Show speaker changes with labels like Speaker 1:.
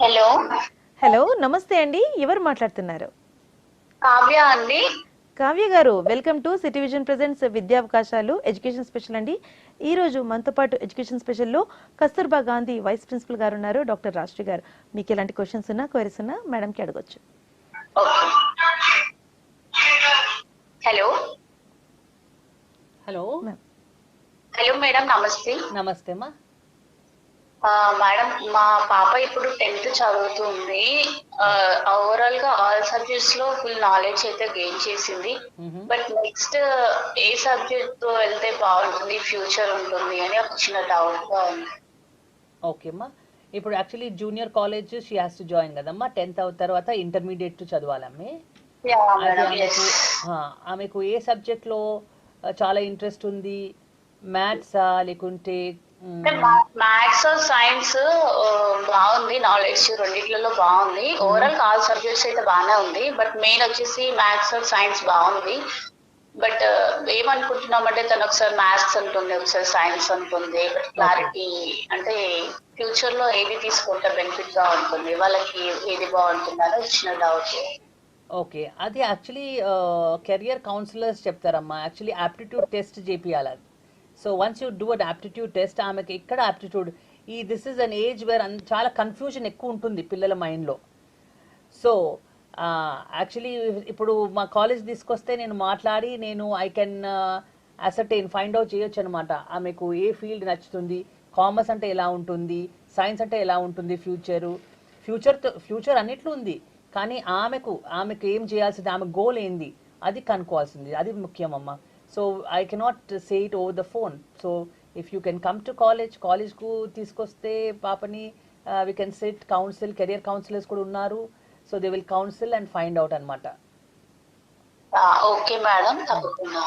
Speaker 1: Hello.
Speaker 2: Hello నమస్తే అండి. ఎవరు మాట్లాడుతున్నారు?
Speaker 1: కావ్య అండి.
Speaker 2: కావ్య గారు welcome to city vision presents విద్యావకాశాలు education special అండి. ఈ రోజు మనతో పాటు ఎడ్యుకేషన్ స్పెషల్లో కస్తూర్బా గాంధీ వైస్ ప్రిన్సిపల్ గారు ఉన్నారు డాక్టర్ రాష్ట్రి గారు. మీకు ఎలాంటి క్వశ్చన్స్ ఉన్నా క్వైరీస్ ఉన్నా మేడంకి అడగొచ్చు.
Speaker 1: Okay hello.
Speaker 3: Hello
Speaker 1: hello madam namaste.
Speaker 3: Namaste
Speaker 1: ఆ, మేడం మా పాప ఇప్పుడు టెన్త్ చదువుతుంది. ఓవరాల్గా ఆల్ సబ్జెక్ట్స్లో ఫుల్ నాలెడ్జ్ అయితే గెయిన్ చేసింది. బట్ నెక్స్ట్ ఏ సబ్జెక్ట్తో వెళ్తే బాగుంటుంది ఫ్యూచర్ ఉంటుంది అని ఒక చిన్న డౌట్గా ఉంది.
Speaker 3: ఓకే అమ్మా ఇప్పుడు actually junior college she has to join కదమ్మా. టెన్త్ తర్వాత ఇంటర్మీడియట్ చదవాలమ్మే ఆమెకు ఏ సబ్జెక్ట్లో చాలా ఇంట్రెస్ట్ ఉంది? మ్యాథ్సా లేకుంటే
Speaker 1: మ్యాథ్స్ సైన్స్ బాగుంది. నాలెడ్జ్ రెండిట్లలో బాగుంది. ఓవరాల్ ఆల్ సబ్జెక్ట్స్ అయితే బాగానే ఉంది. బట్ మెయిన్ వచ్చేసి మ్యాథ్స్ సైన్స్ బాగుంది. బట్ ఏమనుకుంటున్నామంటే తను ఒకసారి మ్యాథ్స్ అంటుంది ఒకసారి సైన్స్ అంటుంది. బట్ క్లారిటీ అంటే ఫ్యూచర్లో ఏది తీసుకుంటే బెనిఫిట్గా ఉంటుంది? వాళ్ళకి ఏది బాగుంటుంది అని వచ్చిన డౌట్
Speaker 3: ఓకే. అది యాక్చువల్లీ కెరియర్ కౌన్సిలర్స్ చెప్తారమ్మా. Actually aptitude test చేపియాలి so once you do an aptitude test ఆమెకి ఎక్కడ యాప్టిట్యూడ్ ఈ this is an age where చాలా కన్ఫ్యూజన్ ఎక్కువ ఉంటుంది పిల్లల మైండ్లో సో యాక్చువల్లీ ఇప్పుడు మా కాలేజ్ తీసుకొస్తే నేను మాట్లాడి నేను I can ascertain find out చేయొచ్చు అనమాట ఆమెకు ఏ ఫీల్డ్ నచ్చుతుంది? కామర్స్ అంటే ఎలా ఉంటుంది? సైన్స్ అంటే ఎలా ఉంటుంది ఫ్యూచరు ఫ్యూచర్ ఫ్యూచర్ అన్నిట్లో ఉంది. కానీ ఆమెకు ఆమెకు ఏం చేయాల్సింది? ఆమె గోల్ ఏంది? అది కనుక్కోవాల్సింది. అది ముఖ్యం అమ్మా so I cannot say it over the phone so if you can come to college కాలేజ్కు తీసుకొస్తే పాపని we can sit counsel career counsellors కూడా ఉన్నారు. So they will counsel and find out అనమాట
Speaker 1: ఓకే మేడం తప్పకుండా.